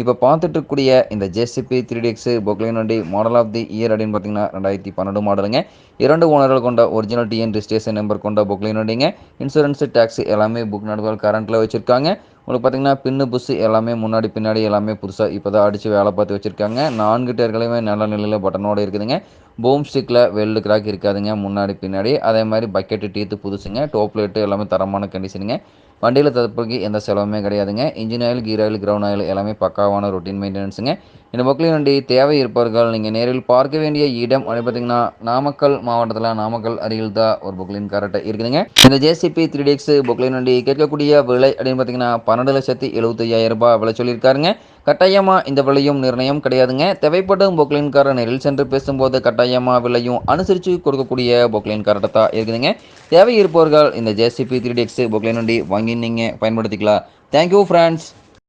இப்போ பார்த்துட்டு இருக்கக்கூடிய இந்த ஜேசிபி த்ரீ டிஎக்ஸ் பொக்லைன் வண்டி மாடல் ஆஃப் தி இயர் அப்படின்னு பார்த்தீங்கன்னா ரெண்டாயிரத்தி பன்னெண்டு மாடலுங்க. இரண்டு ஓனர்கள் கொண்ட ஒரிஜினல் டிஎன் ரிஜிஸ்ட்ரேஷன் நம்பர் கொண்ட பொக்லைன் வண்டிங்க. இன்சூரன்ஸ் டேக்ஸ் எல்லாமே புக் நடுவால் கரண்ட்டில் வச்சுருக்காங்க. உங்களுக்கு பார்த்தீங்கன்னா பின்னு புஸ் எல்லாமே முன்னாடி பின்னாடி எல்லாமே புதுசாக இப்போ தான் அடித்து வேலை பார்த்து வச்சுருக்காங்க. நான்கு டேர்களையுமே நல்ல நிலையில் பட்டனோடு இருக்குதுங்க. பூம் ஸ்டிக்கில் வெல்டு கிராக் இருக்காதுங்க. முன்னாடி பின்னாடி. அதே மாதிரி பக்கெட்டு டீத்து புதுசுங்க. டோப் லைட்டு எல்லாமே தரமான கண்டிஷனுங்க வண்டியில் தற்போதைக்கு எந்த செலவுமே கிடையாதுங்க. Engine oil gear oil ground oil எல்லாமே பக்காவான ரொட்டீன் மெயின்டெனன்ஸுங்க இந்த பொக்லின் வண்டி தேவை இருப்பவர்கள் நீங்கள் நேரில் பார்க்க வேண்டிய இடம் அப்படி பார்த்தீங்கன்னா நாமக்கல் மாவட்டத்தில் நாமக்கல் அருகில் தான் ஒரு பொக்லின் கரெக்டாக இருக்குதுங்க. இந்த ஜேசிபி த்ரீ டிஎக்ஸ் பொக்லின் வண்டி கேட்கக்கூடிய விலை அப்படின்னு பார்த்தீங்கன்னா பன்னெண்டு லட்சத்தி எழுபத்தி ஐயாயிரம் ரூபாய் விலை சொல்லியிருக்காருங்க. கட்டாயமாக இந்த விலையும் நிர்ணயம் கிடையாதுங்க. தேவைப்படும் பொக்லின்காரர் நேரில் சென்று பேசும்போது கட்டாயமாக விலையும் அனுசரித்து கொடுக்கக்கூடிய பொக்லின் கரெக்டாக தான் இருக்குதுங்க. தேவை இருப்பவர்கள் இந்த ஜேசிபி த்ரீ டிஎக்ஸ் பொக்லைன் வண்டி வாங்கி நீங்கள் பயன்படுத்திக்கலாம் தேங்க்யூ ஃப்ரெண்ட்ஸ்